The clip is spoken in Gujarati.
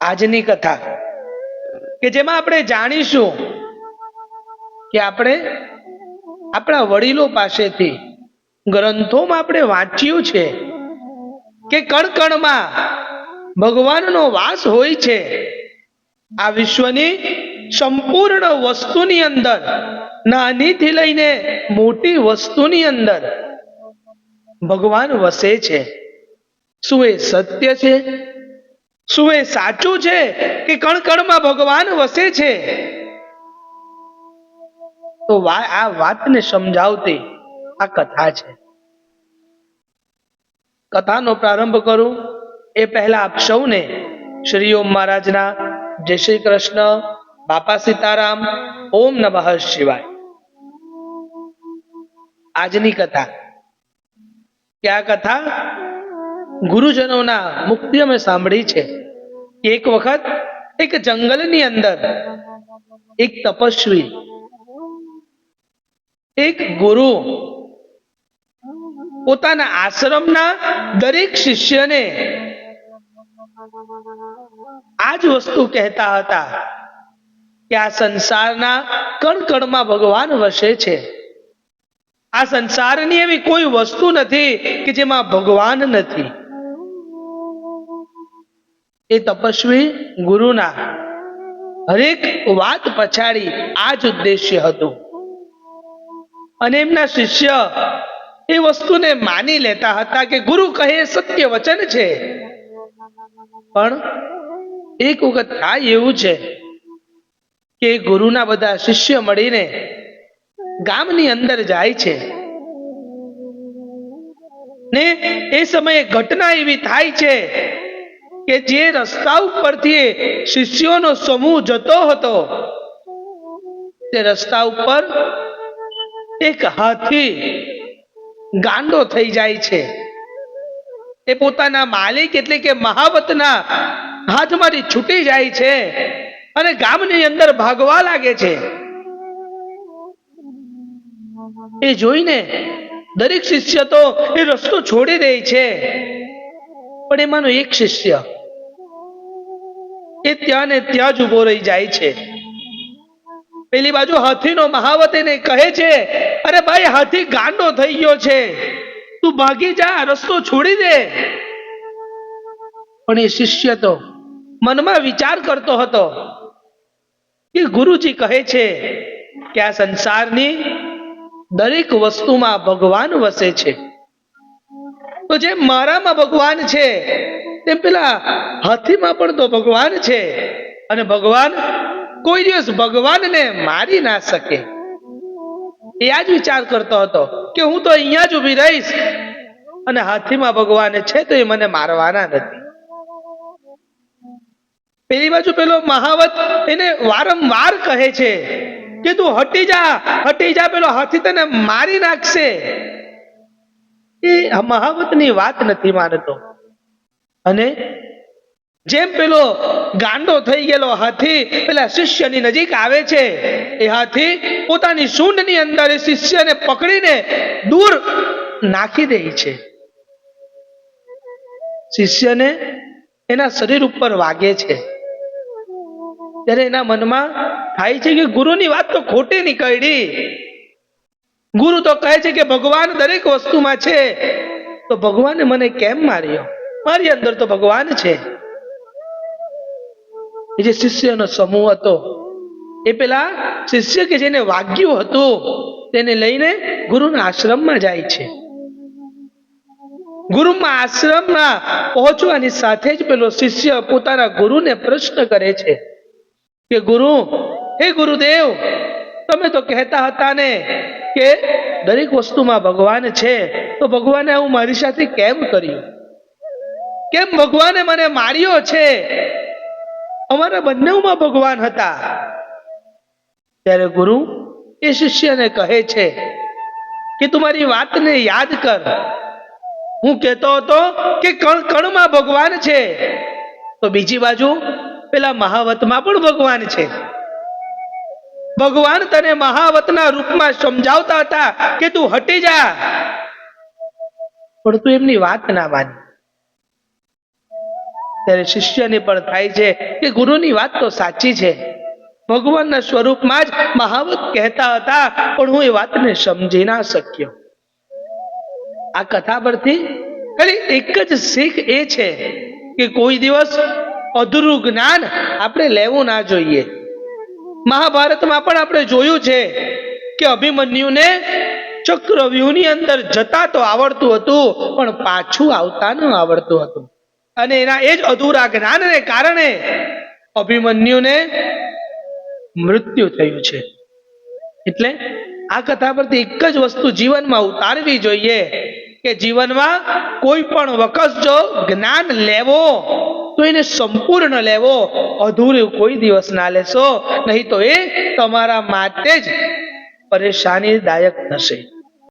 આજની કથા. કે જેમાં આપણે જાણીશું કે આપણે આપણા વડીલો પાસેથી ગ્રંથોમાં આપણે વાંચ્યું છે કે કણકણમાં ભગવાનનો વાસ હોય છે. આ વિશ્વની સંપૂર્ણ વસ્તુની અંદર, નાનીથી લઈને મોટી વસ્તુની અંદર ભગવાન વસે છે. શું એ સત્ય છે? શું એ સાચું છે કે કણકણમાં ભગવાન વસે છે? તો આ વાતને સમજાવતી આ કથા છે. કથાનો પ્રારંભ કરું. એ પહેલા આપ સૌને શ્રી ઓમ મહારાજના જય શ્રી કૃષ્ણ, બાપા સીતારામ, ઓમ નમઃ શિવાય. આજની કથા. કે આ કથા ગુરુજનોના મુક્તિ અમે સાંભળી છે. એક વખત એક જંગલની અંદર એક તપસ્વી, એક ગુરુ પોતાના આશ્રમના દરેક શિષ્યને આ જ વસ્તુ કહેતા હતા કે આ સંસારના કણકણમાં ભગવાન વસે છે. આ સંસારની એવી કોઈ વસ્તુ નથી કે જેમાં ભગવાન નથી. એ તપસ્વી ગુરુના હરેક વાત પછાડી આ જ ઉદ્દેશ્ય હતું. અને એમના શિષ્ય એ વસ્તુને માની લેતા હતા કે ગુરુ કહે સત્ય વચન છે. પણ એક વખત થાય એવું છે કે ગુરુના બધા શિષ્ય મળીને ગામની અંદર જાય છે. ને એ સમયે ઘટના એવી થાય છે કે જે રસ્તા ઉપરથી શિષ્યોનો સમૂહ જતો હતો, તે રસ્તા ઉપર એક હાથી ગાંડો થઈ જાય છે. એ પોતાના માલિક એટલે કે મહાવતના હાથમાંથી છૂટી જાય છે અને ગામની અંદર ભાગવા લાગે છે. એ જોઈને દરેક શિષ્ય તો એ રસ્તો છોડી દે છે. પણ એમાંનો એક શિષ્ય એ ત્યાં ને ત્યાં જ ઊભો રહી જાય છે. પેલી બાજુ હાથીનો મહાવત કહે છે, અરે ભાઈ, હાથી ગાંડો થઈ ગયો છે. તું ભાગી જા, રસ્તો છોડી દે. પણ એ શિષ્ય તો મનમાં વિચાર કરતો હતો કે ગુરુજી કહે છે કે આ સંસારની દરેક વસ્તુમાં ભગવાન વસે છે. તો જે મારામાં ભગવાન છે તેમ પેલા હાથીમાં પણ તો ભગવાન છે. અને ભગવાન કોઈ દિવસ ભગવાનને મારી ના શકે. એ આ જ વિચાર કરતો હતો કે હું તો અહીંયા જ ઊભી રહીશ. અને હાથીમાં ભગવાન છે તો એ મને મારવાના નથી. પેલી બાજુ પેલો મહાવત એને વારંવાર કહે છે કે તું હટી જા હટી જા, પેલો હાથી તને મારી નાખશે. એ મહાવતની વાત નથી માનતો. અને જેમ પેલો ગાંડો થઈ ગયેલો હાથી પેલા શિષ્યની નજીક આવે છે, એ હાથી પોતાની સૂંઢની અંદર એ શિષ્યને પકડીને દૂર નાખી દે છે. શિષ્યને એના શરીર ઉપર વાગે છે. ત્યારે એના મનમાં થાય છે કે ગુરુની વાત તો ખોટી નીકળી. ગુરુ તો કહે છે કે ભગવાન દરેક વસ્તુમાં છે. તો ભગવાને મને કેમ માર્યો? મારી અંદર તો ભગવાન છે. એ જે શિષ્યનો સમૂહ હતો, એ પેલા શિષ્ય કે જેને વાગ્યું હતું, તેને લઈને ગુરુના આશ્રમમાં જાય છે. ગુરુમાં આશ્રમમાં પહોંચવાની સાથે જ પેલો શિષ્ય પોતાના ગુરુને પ્રશ્ન કરે છે કે, ગુરુ, હે ગુરુદેવ, તમે તો કહેતા હતા ને કે દરેક વસ્તુમાં ભગવાન છે, તો ભગવાને આવું મારી સાથે કેમ કર્યું? કેમ ભગવાને મને માર્યો છે? અમારા બંનેમાં ભગવાન હતા. ત્યારે ગુરુ એ શિષ્યને કહે છે કે તું મારી વાતને યાદ કર. હું કહેતો હતો કે કણ કણમાં ભગવાન છે. તો બીજી બાજુ પેલા મહાવતમાં પણ ભગવાન છે. ભગવાન તને મહાવતના રૂપમાં સમજાવતા હતા કે તું હટી જા. પણ તું એમની વાત ના માની. ત્યારે શિષ્યને પણ થાય છે કે ગુરુની વાત તો સાચી છે. ભગવાનના સ્વરૂપમાં જ મહાવત કહેતા હતા, પણ હું એ વાતને સમજી ના શક્યો. આ કથા પરથી ખાલી એક જ શીખ એ છે કે કોઈ દિવસ અધૂરું જ્ઞાન આપણે લેવું ના જોઈએ. મહાભારતમાં પણ આપણે જોયું છે કે અભિમન્યુને ચક્રવ્યૂહની અંદર જતા તો આવડતું હતું, પણ પાછું આવતા ન આવડતું હતું. અને એના એ જ અધૂરા જ્ઞાનને કારણે અભિમન્યુને મૃત્યુ થયું છે. એટલે આ કથા પરથી એક જ વસ્તુ જીવનમાં ઉતારવી જોઈએ કે જીવનમાં કોઈ પણ વખત જો જ્ઞાન લેવો, તો એને સંપૂર્ણ લેવો, અધૂરું કોઈ દિવસ ના લેશો, નહીં તો એ તમારા માટે જ પરેશાનીદાયક થશે.